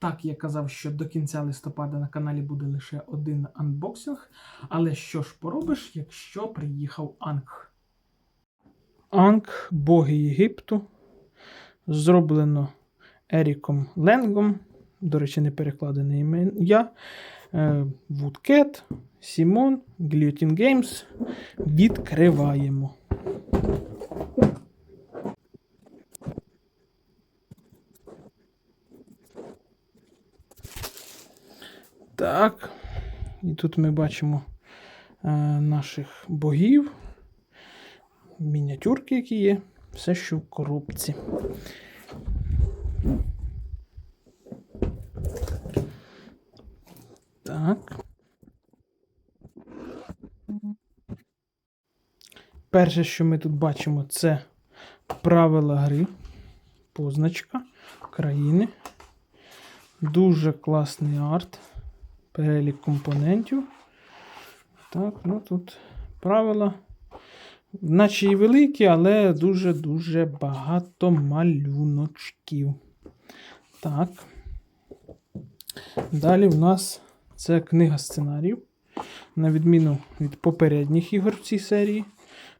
Так, я казав, що до кінця листопада на каналі буде лише один анбоксинг. Але що ж поробиш, якщо приїхав Анг? Анг, боги Єгипту. Зроблено Еріком Ленгом. До речі, не перекладене ім'я. Е, Woodcat, Сімон, Guillotine Games. Відкриваємо. Так. І тут ми бачимо е, наших богів, мініатюрки, які є, все, що в коробці. Так. Перше, що ми тут бачимо, це правила гри, позначка країни. Дуже класний арт, перелік компонентів. Так, ну тут правила. Наче і великі, але дуже-дуже багато малюночків. Так. Далі в нас це книга сценаріїв. На відміну від попередніх ігор в цій серії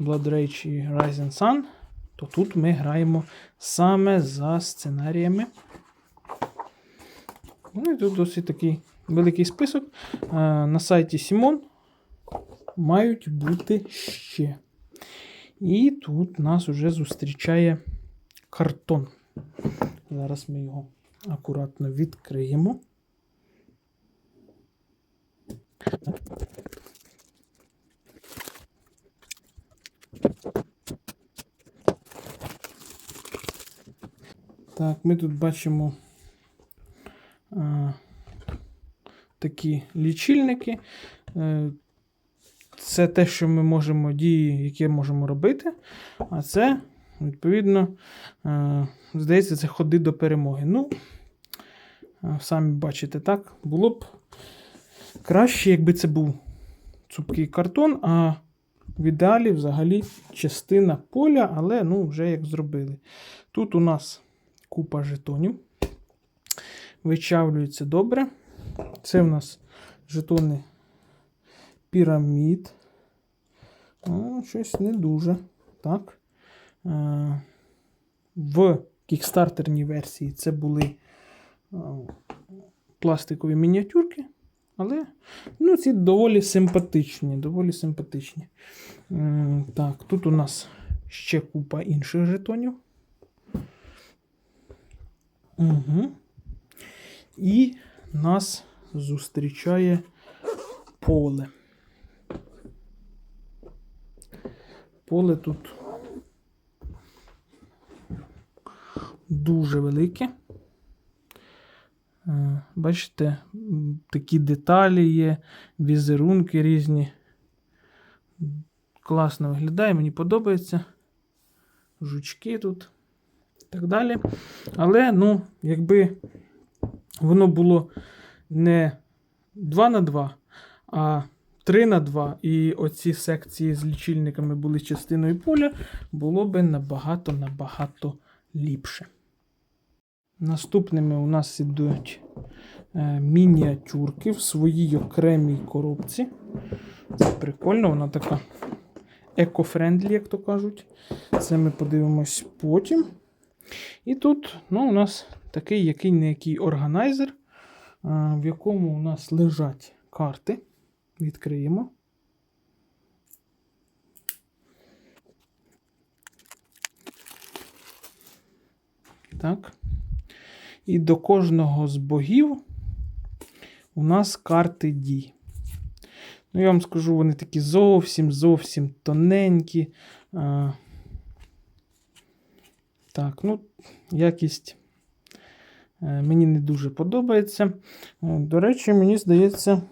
Blood Rage і Rise and Sun, то тут ми граємо саме за сценаріями. Ну і тут досить такий великий список. Е, На сайті Сімон мають бути ще. І тут нас вже зустрічає картон. Зараз ми його акуратно відкриємо. Так, ми тут бачимо а, такі лічильники. Е, Це те, що ми можемо, дії, які можемо робити. А це, відповідно, е, здається, це ходи до перемоги. Ну, е, самі бачите, так, було б краще, якби це був цупкий картон, а в ідеалі взагалі частина поля, але ну, вже як зробили. Тут у нас купа жетонів. Вичавлюється добре. Це в нас жетони пірамід. О, щось не дуже. Так. Е, В кікстартерній версії це були е, пластикові мініатюрки. Але ну, ці доволі симпатичні. Доволі симпатичні. Так, тут у нас ще купа інших жетонів. Угу. І нас зустрічає поле. Поле тут дуже велике. Е, Бачите, такі деталі є, візерунки різні. Класно виглядає, мені подобається. Жучки тут і так далі. Але, ну, якби воно було не 2 на 2, а 3 на 2, і оці секції з лічильниками були частиною поля, було би набагато-набагато ліпше. Наступними у нас ідуть е, мініатюрки в своїй окремій коробці. Це прикольно, вона така еко-френдлі, як то кажуть. Це ми подивимось потім. І тут ну, у нас такий який не який органайзер, в якому у нас лежать карти. Відкриємо. Так. І до кожного з богів у нас карти дій. Ну, я вам скажу, вони такі зовсім зовсім тоненькі. А, так, ну, якість мені не дуже подобається. Е, До речі, мені здається,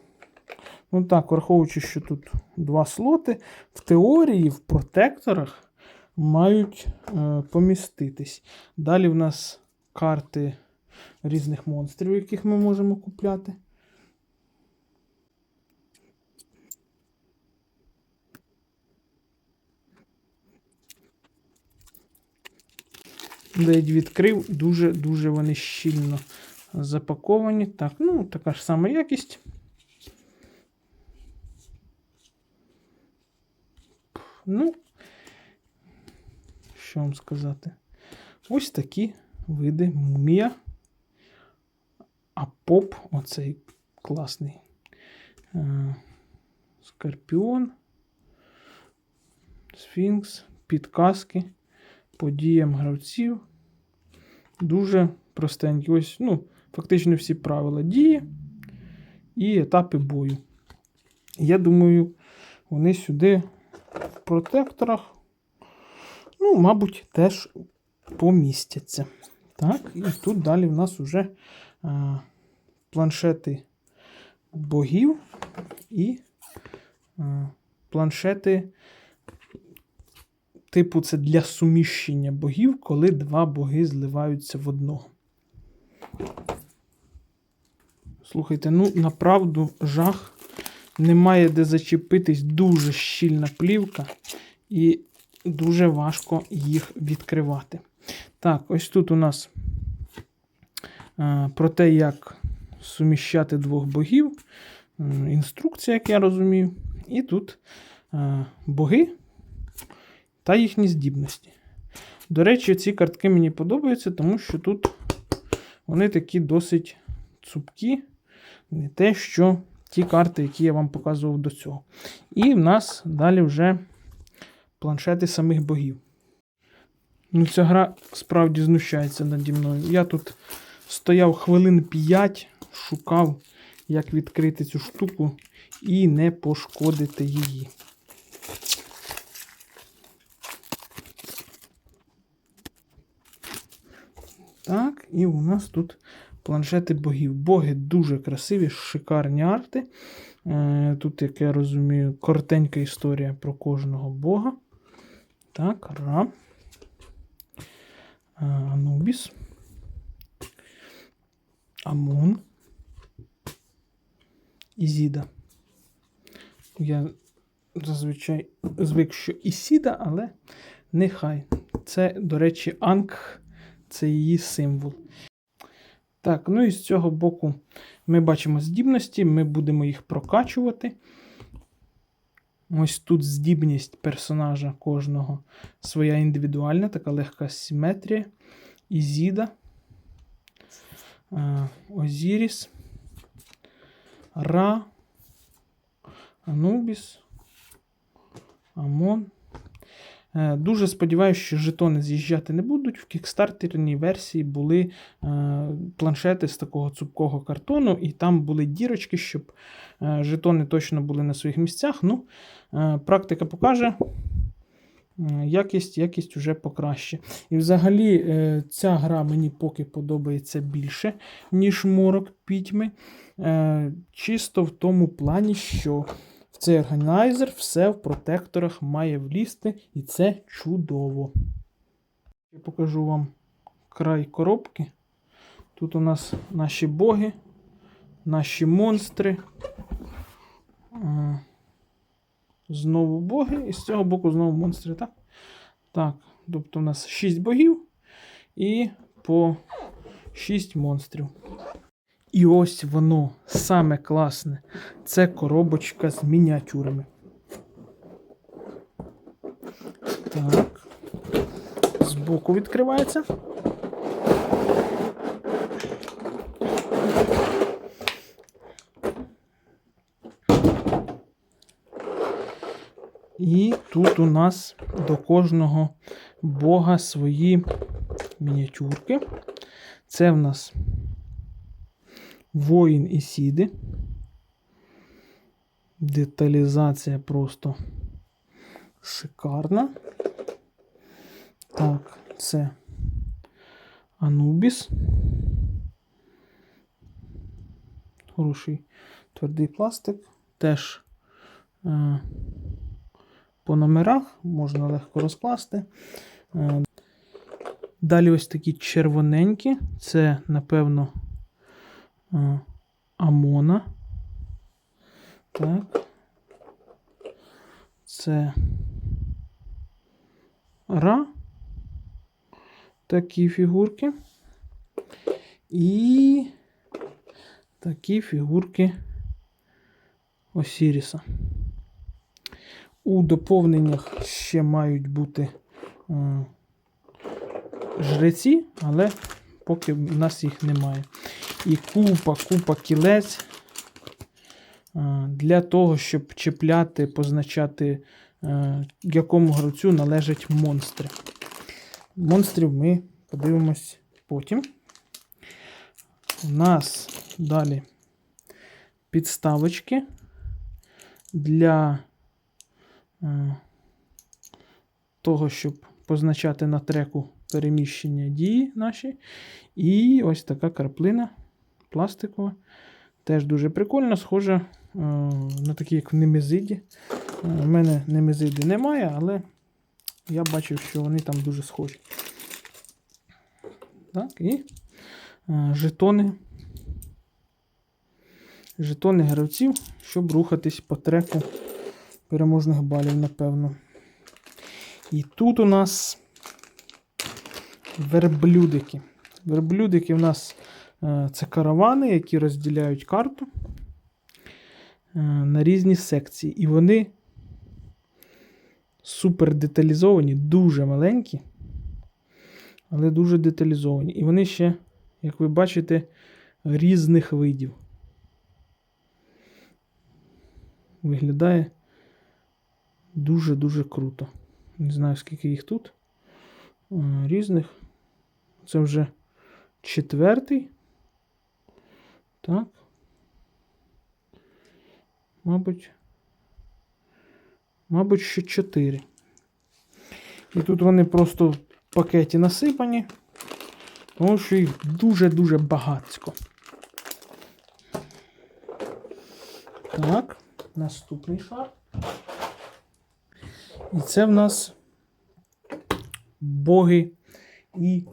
ну так, враховуючи, що тут два слоти, в теорії, в протекторах мають е, поміститись. Далі в нас карти різних монстрів, яких ми можемо купляти. Ледь відкрив, дуже-дуже вони щільно запаковані. Так, ну, така ж сама якість. Ну, що вам сказати? Ось такі види мумія. А поп, оцей класний. Е, Скорпіон, Сфінкс, підказки, подіям гравців. Дуже простенькі. Ось, ну, фактично всі правила дії і етапи бою. Я думаю, вони сюди в протекторах, ну, мабуть, теж помістяться. Так, і тут далі в нас вже а, планшети богів і а, планшети, типу, це для суміщення богів, коли два боги зливаються в одного. Слухайте, ну направду жах. Немає де зачепитись, дуже щільна плівка, і дуже важко їх відкривати. Так, ось тут у нас е, про те, як суміщати двох богів. Інструкція, як я розумію. І тут е, боги та їхні здібності. До речі, ці картки мені подобаються, тому що тут вони такі досить цупкі, не те, що ті карти, які я вам показував до цього. І в нас далі вже планшети самих богів. Ну, ця гра справді знущається наді мною. Я тут стояв хвилин 5, шукав, як відкрити цю штуку і не пошкодити її. Так, і у нас тут планшети богів. Боги дуже красиві, шикарні арти. Е, Тут, як я розумію, коротенька історія про кожного бога. Так, Ра. Е, Анубіс. Амон. Ізіда. Я зазвичай звик, що Ісіда, але нехай. Це, до речі, Анг це її символ. Так, ну і з цього боку ми бачимо здібності, ми будемо їх прокачувати. Ось тут здібність персонажа кожного своя індивідуальна, така легка симетрія. Ізіда, е, Озіріс, Ра, Анубіс, Амон. Е, Дуже сподіваюся, що жетони з'їжджати не будуть. В кікстартерній версії були е, планшети з такого цупкого картону, і там були дірочки, щоб е, жетони точно були на своїх місцях. Ну, практика покаже. Якість, якість вже покраще. І взагалі ця гра мені поки подобається більше, ніж морок пітьми. Чисто в тому плані, що цей органайзер все в протекторах має влізти, і це чудово. Я покажу вам край коробки. Тут у нас наші боги, наші монстри. Е, Знову боги, і з цього боку знову монстри, так? Так, тобто у нас 6 богів і по 6 монстрів. І ось воно саме класне. Це коробочка з мініатюрами. Так. Збоку відкривається. І тут у нас до кожного бога свої мініатюрки. Це в нас воїн і сіди. Деталізація просто шикарна. Так, це Анубіс. Хороший твердий пластик. Теж е, по номерах можна легко розкласти. Е, далі ось такі червоненькі. Це, напевно, Амона. Так. Це Ра. Такі фігурки. І такі фігурки Осіріса. У доповненнях ще мають бути е, жреці, але поки в нас їх немає. І купа, купа кілець е, для того, щоб чіпляти, позначати, е, якому гравцю належать монстри. Монстрів ми подивимось потім. У нас далі підставочки для е, того, щоб позначати на треку переміщення дії наші. І ось така карплина пластикова. Теж дуже прикольно, схожа е, на такі, як в немезиді. У мене немезиди немає, але я бачив, що вони там дуже схожі. Так, і е, жетони. Жетони гравців, щоб рухатись по треку переможних балів, напевно. І тут у нас верблюдики. Верблюдики у нас е, це каравани, які розділяють карту е, на різні секції. І вони супер деталізовані, дуже маленькі, але дуже деталізовані. І вони ще, як ви бачите, різних видів. Виглядає дуже-дуже круто. Не знаю, скільки їх тут. Е, Різних. Це вже четвертий. Так. Мабуть. Мабуть, ще чотири. І тут вони просто в пакеті насипані, тому що їх дуже-дуже багатсько. Так, наступний шар. І це в нас боги і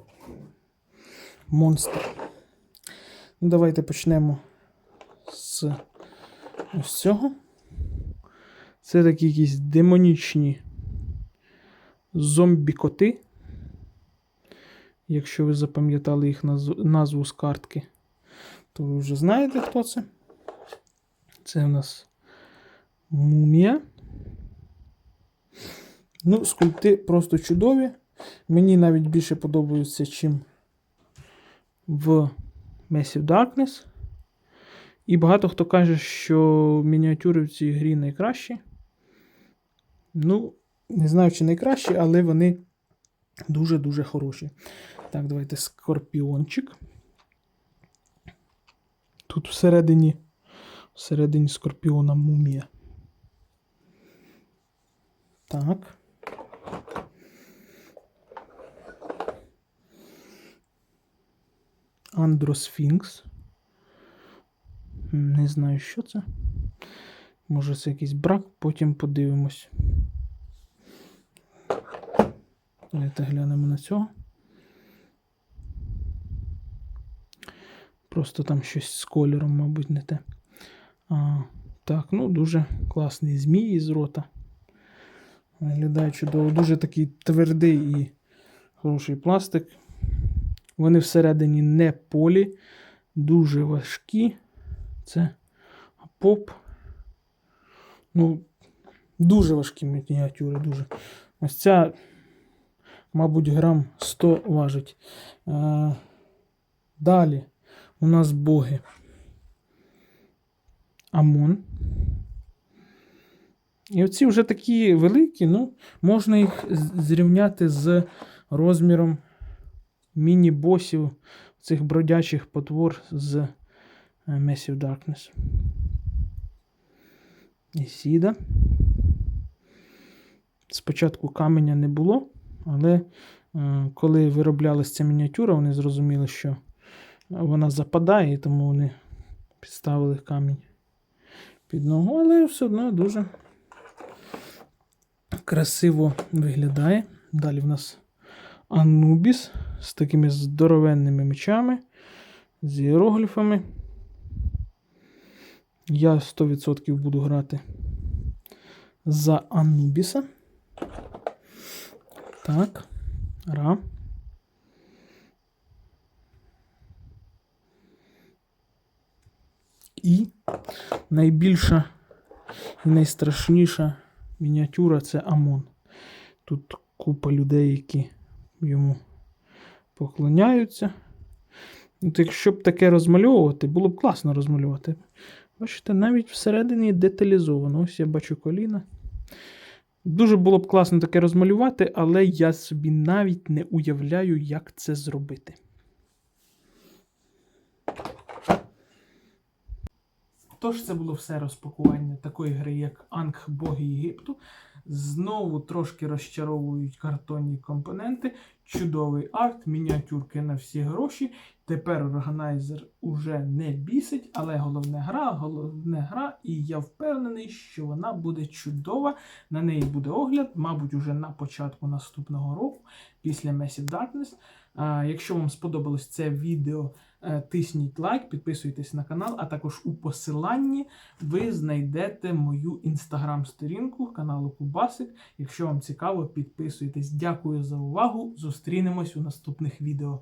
монстри. Ну, давайте почнемо з ось цього. Це такі якісь демонічні зомбі-коти. Якщо ви запам'ятали їх назв- назву з картки, то ви вже знаєте, хто це. Це у нас мумія. Ну, скульпти просто чудові. Мені навіть більше подобаються, чим в Massive Darkness. І багато хто каже, що мініатюри в цій грі найкращі. Ну, не знаю, чи найкращі, але вони дуже-дуже хороші. Так, давайте скорпіончик. Тут всередині, всередині скорпіона мумія. Так. Андросфінкс. Не знаю, що це. Може, це якийсь брак, потім подивимось. Давайте глянемо на цього. Просто там щось з кольором, мабуть, не те. А, так, ну дуже класний змій із рота. Виглядає чудово. Дуже такий твердий і хороший пластик. Вони всередині не полі, дуже важкі. Це поп. Ну, дуже важкі мініатюри, дуже. Ось ця, мабуть, грам 100 важить. Е, далі у нас боги. Амон. І оці вже такі великі, ну, можна їх зрівняти з розміром міні-босів цих бродячих потвор з е, Massive Darkness. Ісіда. Спочатку каменя не було, але е, коли вироблялася ця мініатюра, вони зрозуміли, що вона западає, і тому вони підставили камінь під ногу, але все одно дуже красиво виглядає. Далі в нас Анубіс з такими здоровенними мечами, з іерогліфами. Я 100% буду грати за Анубіса. Так. Ра. І найбільша і найстрашніша мініатюра це Амон. Тут купа людей, які йому поклоняються. От якщо б таке розмальовувати, було б класно розмалювати. Бачите, навіть всередині деталізовано. Ось я бачу коліна. Дуже було б класно таке розмалювати, але я собі навіть не уявляю, як це зробити. Тож це було все розпакування такої гри, як Анг Боги Єгипту. Знову трошки розчаровують картонні компоненти, чудовий арт, мініатюрки на всі гроші. Тепер органайзер уже не бісить, але головне гра, головне гра, і я впевнений, що вона буде чудова. На неї буде огляд, мабуть, уже на початку наступного року, після Massive Darkness. А, якщо вам сподобалось це відео, тисніть лайк, підписуйтесь на канал, а також у посиланні ви знайдете мою інстаграм-сторінку каналу Кубасик. Якщо вам цікаво, підписуйтесь. Дякую за увагу. Зустрінемось у наступних відео.